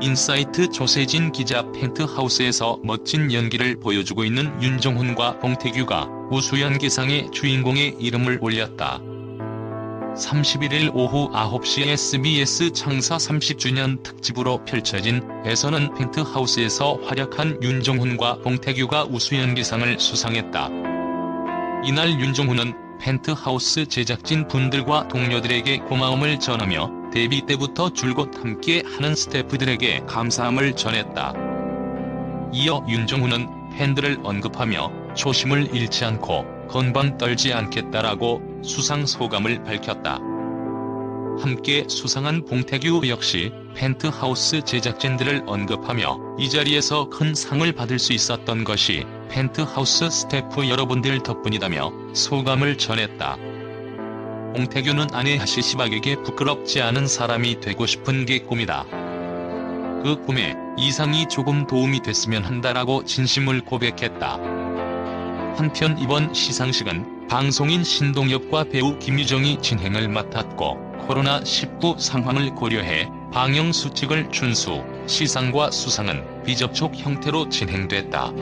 인사이트 조세진 기자 펜트하우스에서 멋진 연기를 보여주고 있는 윤종훈과 봉태규가 우수연기상의 주인공의 이름을 올렸다. 31일 오후 9시 SBS 창사 30주년 특집으로 펼쳐진 에서는 펜트하우스에서 활약한 윤종훈과 봉태규가 우수연기상을 수상했다. 이날 윤종훈은 펜트하우스 제작진 분들과 동료들에게 고마움을 전하며 데뷔 때부터 줄곧 함께 하는 스태프들에게 감사함을 전했다. 이어 윤종훈은 팬들을 언급하며 초심을 잃지 않고 건방 떨지 않겠다라고 수상 소감을 밝혔다. 함께 수상한 봉태규 역시 펜트하우스 제작진들을 언급하며 이 자리에서 큰 상을 받을 수 있었던 것이 펜트하우스 스태프 여러분들 덕분이다며 소감을 전했다. 봉태규는 아내 하시시박에게 부끄럽지 않은 사람이 되고 싶은 게 꿈이다. 그 꿈에 이상이 조금 도움이 됐으면 한다라고 진심을 고백했다. 한편 이번 시상식은 방송인 신동엽과 배우 김유정이 진행을 맡았고 코로나19 상황을 고려해 방역 수칙을 준수, 시상과 수상은 비접촉 형태로 진행됐다.